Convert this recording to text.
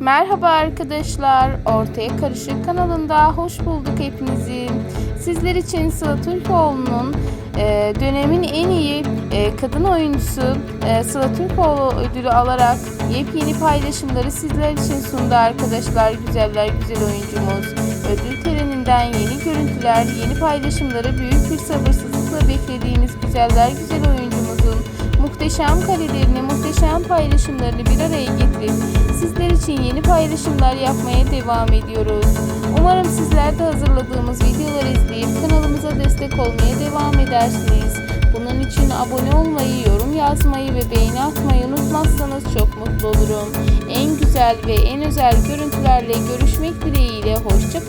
Merhaba arkadaşlar, Ortaya Karışık kanalında hoş bulduk hepinizi. Sizler için Sıla Türkoğlu'nun e, dönemin en iyi e, kadın oyuncusu e, Sıla Türkoğlu ödülü alarak yepyeni paylaşımları sizler için sundu arkadaşlar. Güzeller güzel oyuncumuz. Ödül töreninden yeni görüntüler, yeni paylaşımları büyük bir sabırsızlıkla beklediğimiz güzeller güzel oyuncumuzun muhteşem karelerini, muhteşem paylaşımlarını bir araya getirip sizler için yeni paylaşımlar yapmaya devam ediyoruz. Umarım sizler de hazırladığımız videoları izleyip kanalımıza destek olmaya devam edersiniz. Bunun için abone olmayı, yorum yazmayı ve beğeni atmayı unutmazsanız çok mutlu olurum. En güzel ve en özel görüntülerle görüşmek dileğiyle hoşçakalın.